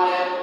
everyone.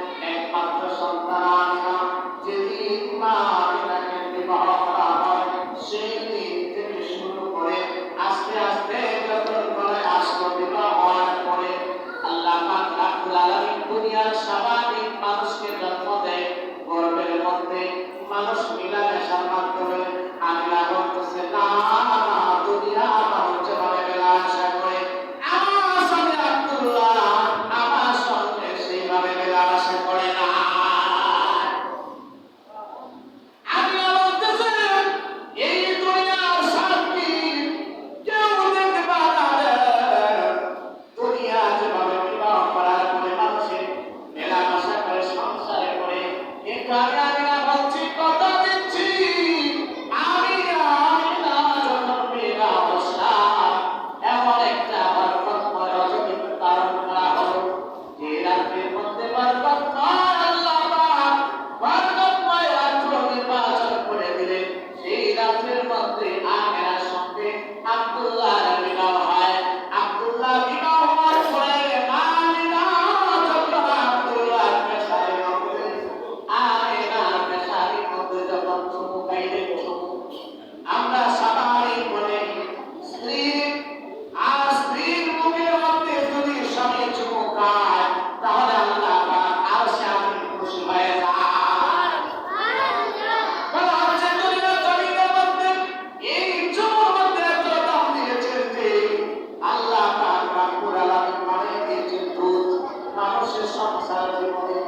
জীবনে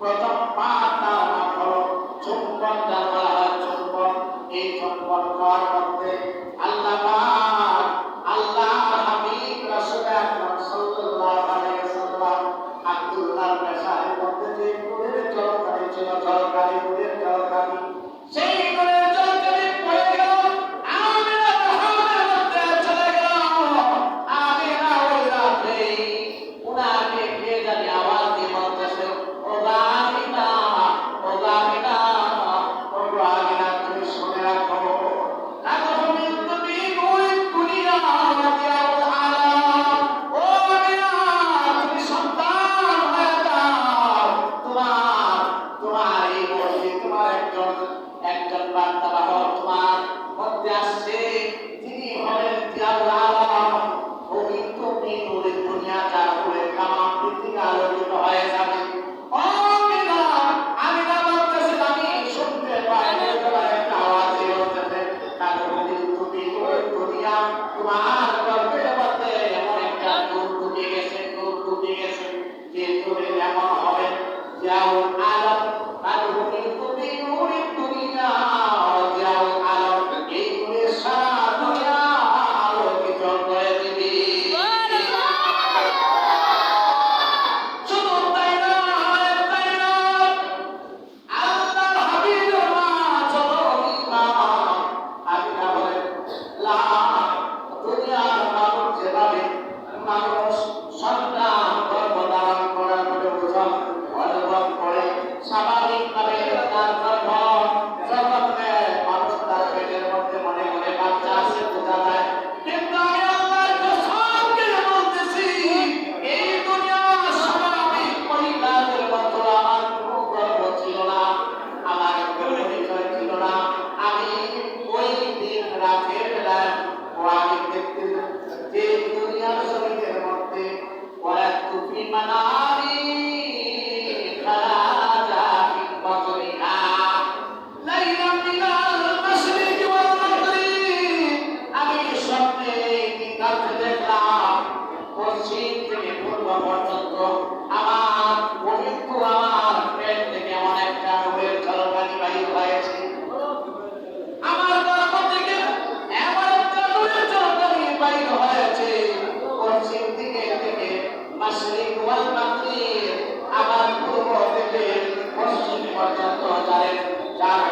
প্রথম পাঁচ ধারণা করো এই চুম্বন করার মধ্যে আল্লাহ আল্লাহ হাবিব রাসুল আকরাম সাল্লাল্লাহু আলাইহি ওয়াসাল্লাম আব্দুল্লাহর পেশায় মধ্যে একজন বার্তাবাহক তোমার মধ্যে আসছে।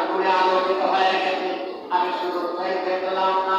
গুণে আলোকিত হয়ে গেছে। আমি শুধু তাই দেখলাম না।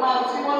Marcos,